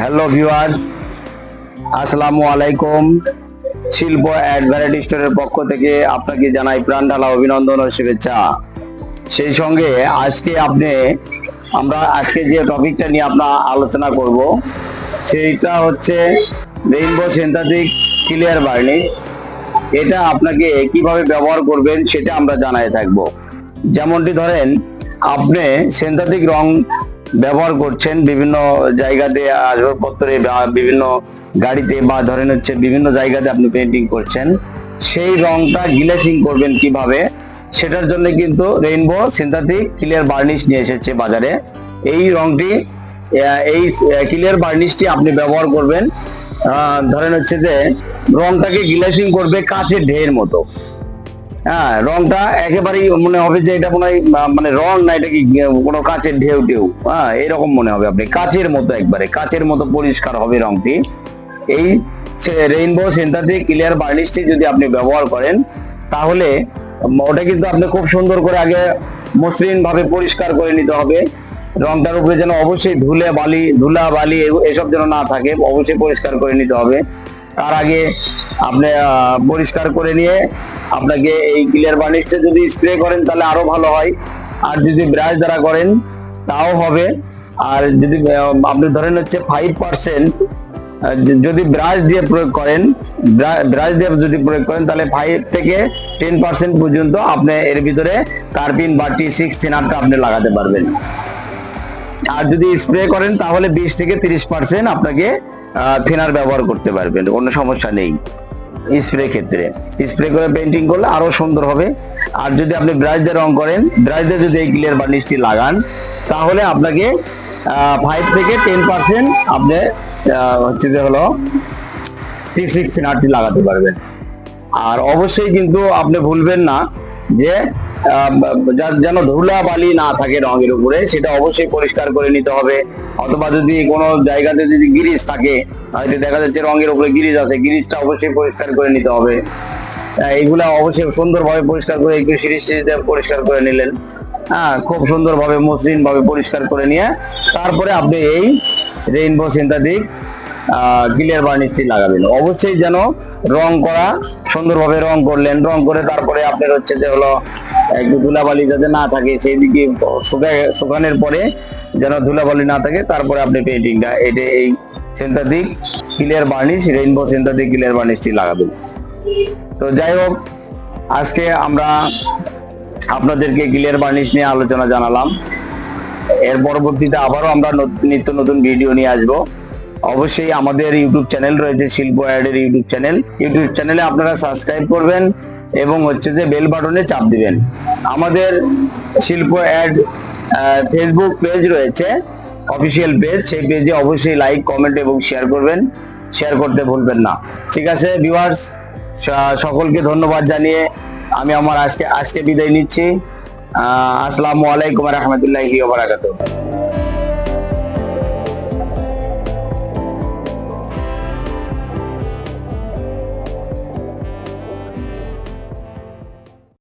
Hello viewers, আসসালামু আলাইকুম। শিল্প অ্যাড ভ্যারাইটি স্টোরের পক্ষ থেকে আপনাকে জানাই প্রাণ ঢালা অভিনন্দন ও শুভেচ্ছা। সেই সঙ্গে আজকে আপনি, আমরা আজকে যে টপিকটা নিয়ে আপনার আলোচনা করব, সেইটা হচ্ছে রেইনবো সিনথেটিক ক্লিয়ার বার্নিশ এটা আপনাকে কীভাবে ব্যবহার করবেন সেটা আমরা জানাই থাকব। যেমনটি ধরেন, আপনি সিনথেটিক রং ব্যবহার করছেন বিভিন্ন জায়গাতে আসবাবপত্রে বা বিভিন্ন গাড়িতে বা ধরেন হচ্ছে বিভিন্ন জায়গাতে আপনি পেন্টিং করছেন, সেই রংটা গ্লেসিং করবেন কীভাবে? সেটার জন্য কিন্তু রেইনবো সিনথেটিক ক্লিয়ার বার্নিশ নিয়ে এসেছে বাজারে। এই রংটি এই ক্লিয়ার বার্নিশটি আপনি ব্যবহার করবেন ধরেন হচ্ছে যে রংটাকে গ্লেসিং করবে কাঁচের ঢের মতো। হ্যাঁ রংটা একেবারেই মনে হবে যে এটা মনে হয় মানে রং না, এটা কি কোনো ঢেউ ঢেউ। হ্যাঁ এরকম মনে হবে আপনি মতো একবারে মতো পরিষ্কার হবে রংটি। এই রেইনবো ক্লিয়ার বার্নিশটি যদি আপনি ব্যবহার করেন, তাহলে ওটা কিন্তু আপনি খুব সুন্দর করে আগে মসৃণ ভাবে পরিষ্কার করে নিতে হবে। রংটার উপরে যেন অবশ্যই ধুলে বালি, ধুলা বালি এসব যেন না থাকে, অবশ্যই পরিষ্কার করে নিতে হবে। তার আগে আপনি পরিষ্কার করে নিয়ে আপনাকে এই ক্লিয়ার বার্নিশটা যদি স্প্রে করেন তাহলে আরও ভালো হয়। আর যদি ব্রাশ দ্বারা করেন, তাও হবে। আর যদি আপনি ধরেন হচ্ছে ফাইভ পার্সেন্ট যদি ব্রাশ দিয়ে প্রয়োগ করেন ব্রাশ দিয়ে যদি প্রয়োগ করেন, তাহলে ফাইভ থেকে টেন পার্সেন্ট পর্যন্ত আপনি এর ভিতরে কার্পিন বা টি সিক্স থিনারটা আপনি লাগাতে পারবেন। আর যদি স্প্রে করেন, তাহলে বিশ থেকে তিরিশ পার্সেন্ট আপনাকে থিনার ব্যবহার করতে পারবেন। কোনো সমস্যা নেই। স্প্রে ক্ষেত্রে। স্প্রে করে পেন্টিং করলে আরও সুন্দর হবে। আর যদি আপনি ব্রাশ দিয়ে রং করেন ব্রাশ দিয়ে যদি এই ক্লিয়ার বার্নিশটি লাগান, তাহলে আপনাকে ফাইভ থেকে টেন পার্সেন্ট আপনি হচ্ছে যে হলো টি সিক্স থিনারটি লাগাতে পারবেন। আর অবশ্যই কিন্তু আপনি ভুলবেন না যা- যেন ধুলা বালি না থাকে রঙের উপরে, সেটা অবশ্যই পরিষ্কার করে নিতে হবে। অথবা যদি কোনো জায়গাতে যদি গিরিজ থাকে হয়তো দেখা যাচ্ছে রঙের উপরে গিরিজ আছে গিরিজটা অবশ্যই পরিষ্কার করে নিতে হবে। এইগুলা অবশ্যই সুন্দরভাবে পরিষ্কার করে, একটু সিরিজ পরিষ্কার করে নিলেন। হ্যাঁ খুব সুন্দরভাবে মসৃণ ভাবে পরিষ্কার করে নিয়ে, তারপরে আপনি এই রেইনবো সিনথেটিক ক্লিয়ার বার্নিশটি লাগাবেন। অবশ্যই যেন রং করা, সুন্দরভাবে রং করলেন। রং করে তারপরে আপনার হচ্ছে যে হলো একটু ধুলাবালি যাতে না থাকে সেই দিকে শুকানোর পরে যেন ধুলাবালি না থাকে, তারপরে আপনি পেন্টিংটা এটা এই synthetic clear varnish rainbow synthetic clear বার্নিশটি লাগাবেন। তো যাই হোক, আজকে আমরা আপনাদেরকে ক্লিয়ার বার্নিশ নিয়ে আলোচনা জানালাম। এর পরবর্তীতে আবারও আমরা নত- নিত্য নতুন ভিডিও নিয়ে আসব। অবশ্যই আমাদের ইউটিউব চ্যানেল রয়েছে, শিল্প অ্যাডের ইউটিউব চ্যানেল ইউটিউব চ্যানেলে আপনারা সাবস্ক্রাইব করবেন এবং হচ্ছে যে বেল বাটনে চাপ দিবেন। আমাদের শিল্প অ্যাড ফেসবুক পেজ রয়েছে অফিসিয়াল পেজ সেই পেজে অবশ্যই লাইক কমেন্ট এবং শেয়ার করবেন। শেয়ার করতে ভুলবেন না। ঠিক আছে ভিউয়ার্স সকলকে ধন্যবাদ জানিয়ে আমি আমার আজকে আজকে বিদায় নিচ্ছি। আসসালামু আলাইকুম রহমতুল্লাহি বারাকাতুহ।